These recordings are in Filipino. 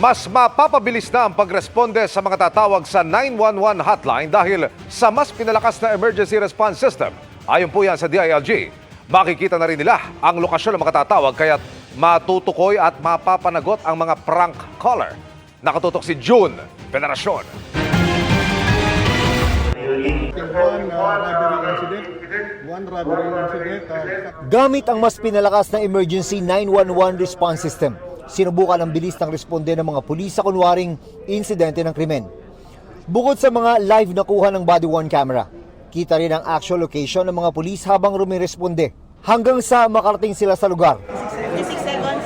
mas mapapabilis na ang pagresponde sa mga tatawag sa 911 hotline dahil sa mas pinalakas na emergency response system. Ayon po yan sa DILG, makikita na rin nila ang lokasyon ng mga tatawag kaya't matutukoy at mapapanagot ang mga prank caller. Nakatutok si June. Uh, Gamit ang mas pinalakas na emergency 911 response system, sinubukan ang bilis ng responde ng mga pulis sa kunwaring insidente ng krimen. Bukod sa mga live na kuha ng body worn camera, kita rin ang actual location ng mga pulis habang rumiresponde hanggang sa makarating sila sa lugar. 56 seconds.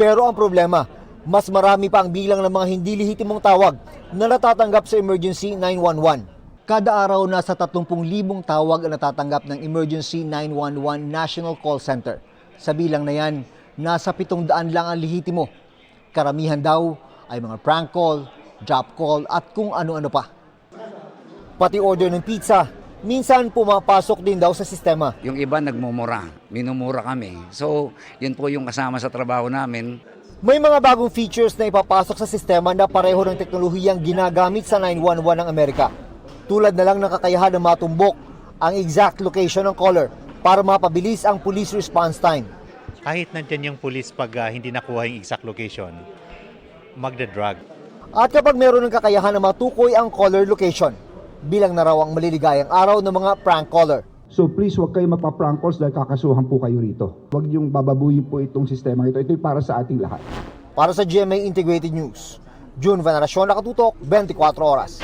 Pero ang problema, mas marami pa ang bilang ng mga hindi lehitimong tawag na natatanggap sa emergency 911. Kada araw nasa 30,000 tawag ang natatanggap ng Emergency 911 National Call Center. Sa bilang na yan, nasa 700 lang ang lehitimo. Karamihan daw ay mga prank call, job call at kung ano-ano pa. Pati order ng pizza, minsan pumapasok din daw sa sistema. Yung iba nagmumura, minumura kami. So, yun po yung kasama sa trabaho namin. May mga bagong features na ipapasok sa sistema na pareho ng teknolohiyang ginagamit sa 911 ng Amerika. Tulad na lang ng kakayahan na matumbok ang exact location ng caller para mapabilis ang police response time. Kahit nandyan yung police pag ah, hindi nakuha yung exact location, magda-drug. At kapag meron ng kakayahan na matukoy ang caller location, bilang na raw ang maliligayang araw ng mga prank caller. So please huwag kayo magpa-prank calls dahil kakasuhan po kayo rito. Huwag yung bababuyin po itong sistema ito. Ito'y para sa ating lahat. Para sa GMA Integrated News, June Veneracion nakatutok, 24 oras.